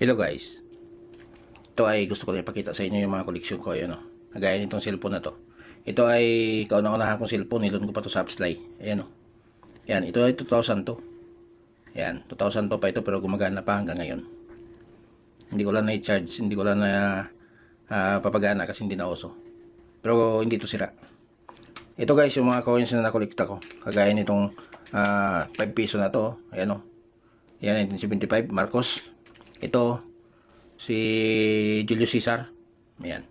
Hello guys. Ito ay gusto ko na ipakita sa inyo yung mga koleksyon ko. Ayan o. Kagaya nitong cellphone na to. Ito ay kauna-unahan kong cellphone. Nilon ko pa to sa Upsly. Ayan o. Yan. Ito ay 2000 to. Yan. 2000 pa ito pero gumagana pa hanggang ngayon. Hindi ko lang na-charge. Hindi ko lang na ah, papagana kasi hindi na uso. Pero hindi to sira. Ito guys, yung mga coins na nakolekta ko. Kagaya nitong ah, 5 piso na to. Ayan o. Yan, 1975. Marcos. Ito, si Julius Caesar. Ayan.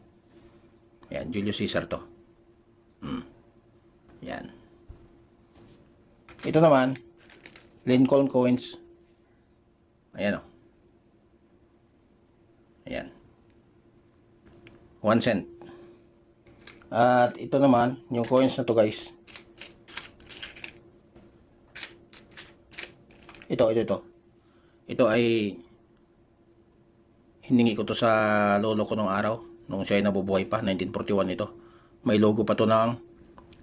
Ayan, Julius Caesar to. Hmm. Yan. Ito naman, Lincoln coins. Ayan o. Ayan. 1 cent. At ito naman, yung coins na to guys. Ito, ito, ito. Ito ay hiningi ko to sa lolo ko nung araw. Nung siya ay nabubuhay pa, 1941 ito. May logo pa to ng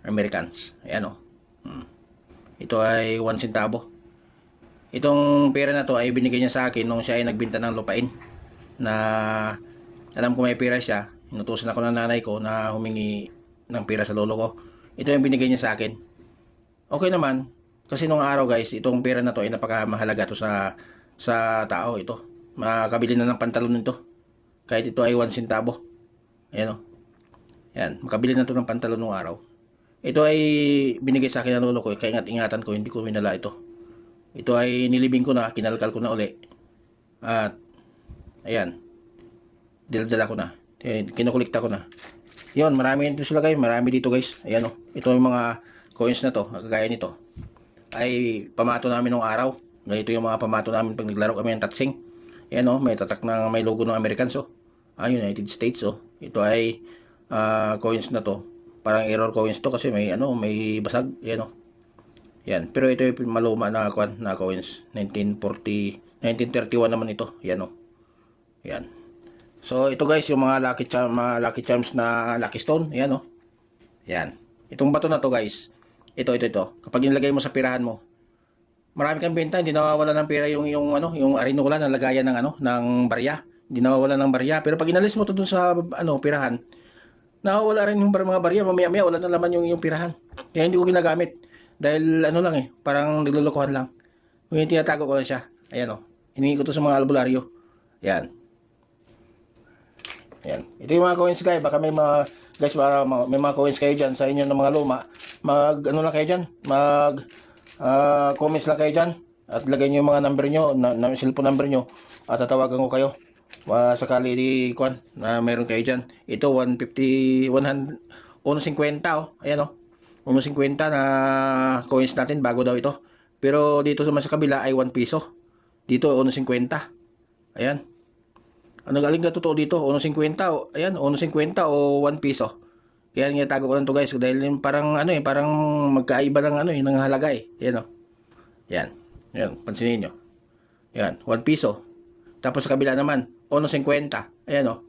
Americans. Ayan o. Hmm. Ito ay 1 centavo. Itong pera na to ay binigay niya sa akin nung siya ay nagbinta ng lupain. Na alam ko may pera siya. Inutusan ako ng nanay ko na humingi ng pera sa lolo ko. Ito yung binigay niya sa akin. Okay naman. Kasi nung araw guys, itong pera na to ay napakamahalaga to sa sa tao ito. Makabili na ng pantalon nito. Kahit ito ay 1 centavo. Ayan o. Yan, makabili na to ng pantalon nung araw. Ito ay binigay sa akin ng lolo ko, kaya ingat-ingatan ko, hindi ko minala ito. Ito ay nilibing ko na, kinalkal ko na uli. At, ayan, diladala ko na. Eh, Kinukulikta ko na. Yun, marami dito sila guys, marami dito guys. Ayan o, ito yung mga coins na to, kagaya nito. Ay, pamato namin nung araw. Ganito yung mga pamato namin pag naglaro kami ng tatsing. Ayan o, may tatak na may logo ng Americans o. Ah, United States o. Ito ay ah, coins na to. Parang error coins to kasi may ano, may basag. Ayan o. Yan. Pero ito yung maluma na, kwan, na coins. 1940, 1931 naman ito. Yan o. Yan. So, ito guys, yung mga lucky, charm, mga lucky charms na lucky stone. Yan o. Yan. Itong bato na to guys. Ito, ito, ito. Kapag nilagay mo sa pirahan mo, marami kang benta, hindi nawawala ng pera yung yung ano, yung arinula na lagayan ng ano, ng barya. Hindi nawawala ng barya. Pero pag inalis mo to dun sa ano, pirahan, nawawala rin yung mga barya. Mamaya-maya wala na laman yung yung pirahan. Kaya hindi ko ginagamit. Dahil ano lang eh, parang naglulukuhan lang. Yung tinatago ko lang siya. Ayan o. Hiningi ko to sa mga albularyo. Ayan. Ayan. Ito yung mga coins guys. Baka may mga, guys, mga- may mga coins kayo dyan sa inyo ng mga luma. Mag, ano lang kayo dyan? Mag, ah, comments lang kayo dyan. At lagay nyo yung mga number nyo, na, na cellphone number nyo. At tatawagan ko kayo. Uh, sakali di, kwan, na meron kayo dyan. Ito, 150, 100, 150 oh. Ayan oh. 150 na coins natin bago daw ito. Pero dito sa mas kabila ay 1 piso. Dito 150. Ayan. Ano galing ka totoo dito? 1.50 o ayan, 1.50 o 1 piso. Kaya nga tago ko lang to guys dahil yung parang ano eh, parang magkaiba ng ano eh, ng halaga eh. Ayan oh. Yan. Yan, pansinin nyo. Yan, 1 piso. Tapos sa kabila naman, 1.50. Ayan oh.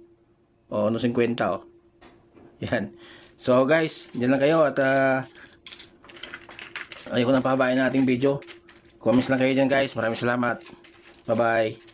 O, 1.50 oh. Yan. So guys, diyan lang kayo at uh, ayoko na pahabain nating video. Comments lang kayo dyan guys. Maraming salamat. Bye-bye.